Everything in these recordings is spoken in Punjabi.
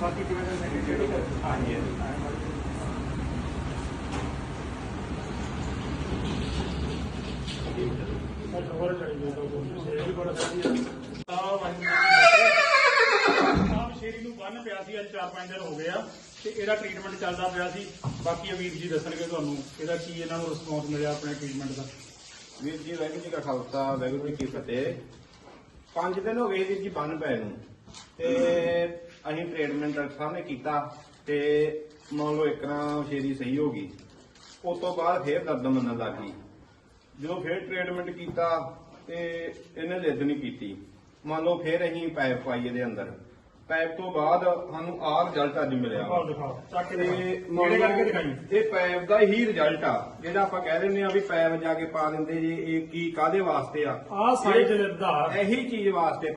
ਬਾਕੀ ਕਿਵੇਂ ਦਾ ਸੈਕਟਰੀ ਹਾਂਜੀ ਹੋਰ ਚੜੀ ਗਿਆ ਤਾਂ ਇਹ ਵੀ ਬੜਾ ਵਧੀਆ ਤਾਂ ਵਾਹਿਗੁਰੂ ਆਪ ਸ਼ੇਰੀ ਨੂੰ ਬੰਨ ਪਿਆ ਸੀ ਅੱਜ 4-5 ਦਿਨ ਹੋ ਗਏ ਆ ਤੇ ਇਹਦਾ ਟ੍ਰੀਟਮੈਂਟ ਚੱਲਦਾ ਪਿਆ ਸੀ। ਬਾਕੀ ਅਵੀਰ ਜੀ ਦੱਸਣਗੇ ਤੁਹਾਨੂੰ ਇਹਦਾ ਕੀ ਇਹਨਾਂ ਨੂੰ ਰਿਸਪੌਂਸ ਮਿਲਿਆ ਆਪਣੇ ਟ੍ਰੀਟਮੈਂਟ ਦਾ। ਵੀਰ ਜੀ ਵਾਹਿਗੁਰੂ ਜੀ ਕਾ ਖਾਲਸਾ ਵਾਹਿਗੁਰੂ ਜੀ ਕੀ ਫਤਿਹ। ਪੰਜ ਦਿਨ ਹੋ ਗਏ ਵੀਰ ਜੀ ਬੰਨ ਪੈ ਨੂੰ ਤੇ ਅਸੀਂ ਟ੍ਰੀਟਮੈਂਟ ਡਾਕਟਰ ਸਾਹਿਬ ਨੇ ਕੀਤਾ ਤੇ ਮੰਨ ਲਓ ਇੱਕ ਨਾ ਸ਼ੇਰੀ ਸਹੀ ਹੋ ਗਈ। ਉਸ ਤੋਂ ਬਾਅਦ ਫੇਰ ਦਰਦ ਮੰਨਣ ਲੱਗ ਗਈ। ਜਦੋਂ ਫੇਰ ਟ੍ਰੀਟਮੈਂਟ ਕੀਤਾ ਤੇ ਇਹਨੇ ਲਿੱਦ ਨਹੀਂ ਕੀਤੀ। ਮੰਨ ਲਓ ਫੇਰ ਅਸੀਂ ਪਾਈਪ ਪਾਈ ਇਹਦੇ ਅੰਦਰ। ਪਾਈਪ ਤੋਂ ਬਾਅਦ ਸਾਨੂੰ ਆਹ ਰਿਜ਼ਲਟ ਅੱਜ ਮਿਲਿਆ। ਵਾ। ਚੱਕ ਕੇ ਤੇ ਮੰਨ ਕਿਹੜੇ ਕਰਕੇ ਲਓ ਦਿਖਾਈ? ਇਹ ਪੈਪ ਦਾ ਹੀ ਰਿਜ਼ਲਟ ਆ ਜਿਹੜਾ ਆਪਾਂ ਕਹਿ ਦਿੰਦੇ ਆ ਵੀ ਪੈਪ ਜਾ ਕੇ ਪਾ ਦਿੰਦੇ ਜੇ ਇਹ ਕੀ ਕਾਦੇ ਵਾਸਤੇ ਆ? ਆਹ ਸਾਈਜ਼ ਦੇ ਆਧਾਰ ਇਹੀ ਚੀਜ਼ ਵਾਸਤੇ।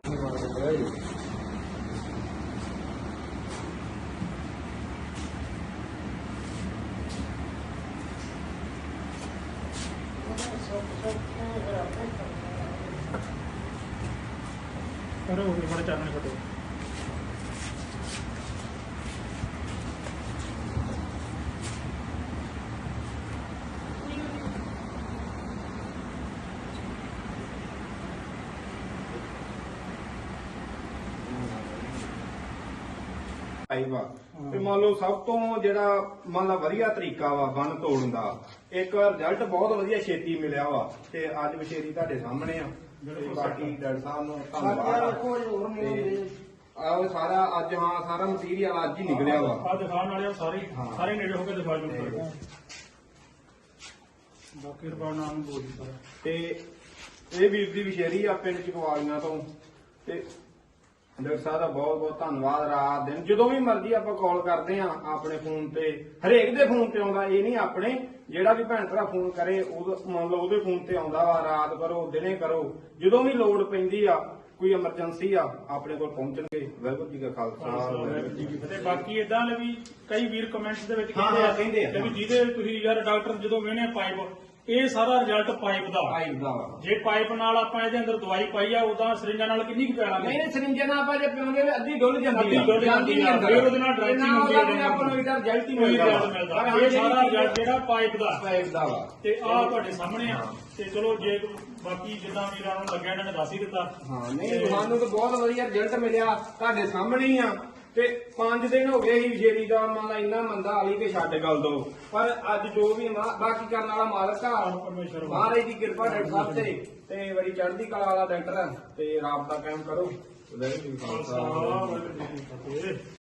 ਕਰੋ ਉਹ ਬੜੇ ਚਾਨਣ ਫਟੋ ਆਈ ਵਾ। ਤੇ ਮੰਨ ਲਓ ਸਭ ਤੋਂ ਜਿਹੜਾ ਮੰਨ ਲਾ ਵਧੀਆ ਤਰੀਕਾ ਵਾ ਬੰਨ ਤੋੜਨ ਦਾ ਇੱਕ ਰਿਜ਼ਲਟ ਬਹੁਤ ਵਧੀਆ ਛੇਤੀ ਮਿਲਿਆ ਵਾ ਤੇ ਅੱਜ ਵਿਸ਼ੇਰੀ ਤੁਹਾਡੇ ਸਾਹਮਣੇ ਆ। ਤੇ ਬਾਕੀ ਡਾਕਟਰ ਸਾਹਿਬ ਨੂੰ ਧੰਨਵਾਦ ਆ। ਤੇ ਆਹ ਸਾਰਾ ਅੱਜ ਹਾਂ ਸਾਰਾ ਮਟੀਰੀਅਲ ਅੱਜ ਹੀ ਨਿਕਲਿਆ ਵਾ। ਆ ਦਿਖਾਉਣ ਵਾਲੇ ਸਾਰੇ। ਸਾਰੇ ਨੇੜੇ ਹੋ ਕੇ ਦਿਖਾ ਜੂ ਬਾਕੀ ਰਬਾਨਾ ਨੂੰ ਬੋਲ ਤੇ ਇਹ ਵੀਰ ਦੀ ਵਿਸ਼ੇਰੀ ਆ ਪਿੰਡ ਚਕਵਾਲੀਆਂ ਤੋਂ। ਤੇ ਡਾਕਟਰ ਸਾਹਿਬ ਦਾ ਬਹੁਤ ਬਹੁਤ ਧੰਨਵਾਦ ਰਾਤ ਦਿਨ। ਜਦੋਂ ਵੀ ਮਰਜ਼ੀ ਆਪਾਂ ਕਾਲ ਕਰਦੇ ਆ ਆਪਣੇ ਫੋਨ ਤੇ ਹਰੇਕ ਦੇ ਫੋਨ ਤੇ ਆਉਂਦਾ ਇਹ ਨਹੀਂ ਆਪਣੇ ਜਿਹੜਾ ਵੀ ਭੈਣ ਭਰਾ ਫੋਨ ਕਰੇ ਉਹ ਮੰਨ ਲਓ ਉਹਦੇ ਫੋਨ ਤੇ ਆਉਂਦਾ ਵਾ ਰਾਤ ਕਰੋ ਦਿਨੇ ਕਰੋ। ਜਦੋਂ ਵੀ ਲੋੜ ਪੈਂਦੀ ਆ ਕੋਈ ਐਮਰਜੈਂਸੀ ਆ ਆਪਣੇ ਕੋਲ ਪਹੁੰਚਣਗੇ। ਵਾਹਿਗੁਰੂ ਜੀ ਕਾ ਖਾਲਸਾ ਵਾਹਿਗੁਰੂ ਜੀ ਕੀ ਫਤਿਹ। ਬਾਕੀ ਇਦਾਂ ਵੀ ਕਈ ਵੀਰ ਕਮੈਂਟਸ ਦੇ ਵਿੱਚ ਕਹਿੰਦੇ ਆ। ਕਿ ਵੀ ਜਿਹਦੇ ਤੁਸੀਂ ਯਾਰ ਡਾਕਟਰ ਜਦੋਂ ਵੇਨੇ ਪਾਈਪ ਇਹ ਸਾਰਾ ਰਿਜ਼ਲਟ ਪਾਈਪ ਦਾ। ਆਈ ਦਾ। ਵਾ ਜੇ ਪਾਈਪ ਨਾਲ ਆਪਾਂ ਇਹਦੇ ਅੰਦਰ ਦਵਾਈ ਪਾਈ ਆ ਉਦਾਂ ਸਰਿੰਜਾਂ ਨਾਲ ਕਿੰਨੀ ਕੁ ਪਿਆਲਾਂਗੇ ਨਹੀਂ ਸਰਿੰਜਾਂ ਨਾਲ ਆਪਾਂ ਜੇ ਪਿਉਂਦੇ ਵੀ ਅੱਧੀ ਡੁੱਲ ਜਾਂਦੀ ਅੱਧੀ ਡੁੱਲ ਜਾਂਦੀ ਆ। ਫਿਰ ਉਹਦੇ ਨਾਲ ਡਰੈਸਿੰਗ ਨਾਲ ਹੁੰਦੀ ਆ, ਉਹਦਾ ਵੀ ਆਪਾਂ ਨੂੰ ਇਹਦਾ ਰਿਜ਼ਲਟ ਹੀ ਕੋਈ ਮਿਲਦਾ। ਰਿਜ਼ਲਟ ਇਹ ਸਾਰਾ ਰਿਜ਼ਲਟ ਜਿਹੜਾ ਪਾਈਪ ਦਾ। ਪਾਈਪ ਦਾ ਵਾ। ਤੇ ਆਹ ਤੁਹਾਡੇ ਸਾਹਮਣੇ ਆ। ਤੇ ਚਲੋ ਜੇ ਬਾਕੀ ਜਿੱਦਾਂ ਵੀਰਾਂ ਨੂੰ ਲੱਗਿਆ ਇਹਨਾਂ ਨੇ ਦੱਸ ਹੀ ਦਿੱਤਾ। ਹਾਂ ਨਹੀਂ ਤੇ ਤਾਂ ਬਹੁਤ ਵਧੀਆ ਰਿਜ਼ਲਟ ਮਿਲਿਆ। ਤੁਹਾਡੇ ਸਾਹਮਣੇ ਹੀ ਆ। ਤੇ 5 ਦਿਨ ਹੋ ਗਏ ਸੀ ਸ਼ੇਰੀ ਦਾ ਮੰਨ ਲਾ ਇੰਨਾ ਮੰਦਾ ਆਲੀ ਕੇ ਛੱਡ ਗੱਲ ਦੋ ਪਰ ਅੱਜ ਜੋ ਵੀ ਮਾ- ਬਾਕੀ ਕਰਨ ਵਾਲਾ ਮਾਲਕ ਆ ਪਰਮੇਸ਼ਰ। ਮਹਾਰਾਜ ਦੀ ਕਿਰਪਾ ਡਾਕਟਰ ਸਾਹਿਬ ਤੇ ਤੇ ਬੜੀ ਚੜ੍ਹਦੀ ਕਲਾ ਵਾਲਾ ਡਾਕਟਰ ਆ ਤੇ ਰਾਬਤਾ ਕਾਇਮ ਕਰੋ ਵਾਹਿਗੁਰੂ ਜੀ ਕਾ ਖਾਲਸਾ ਵਾਹਿਗੁਰੂ ਜੀ ਕੀ ਫਤਿਹ।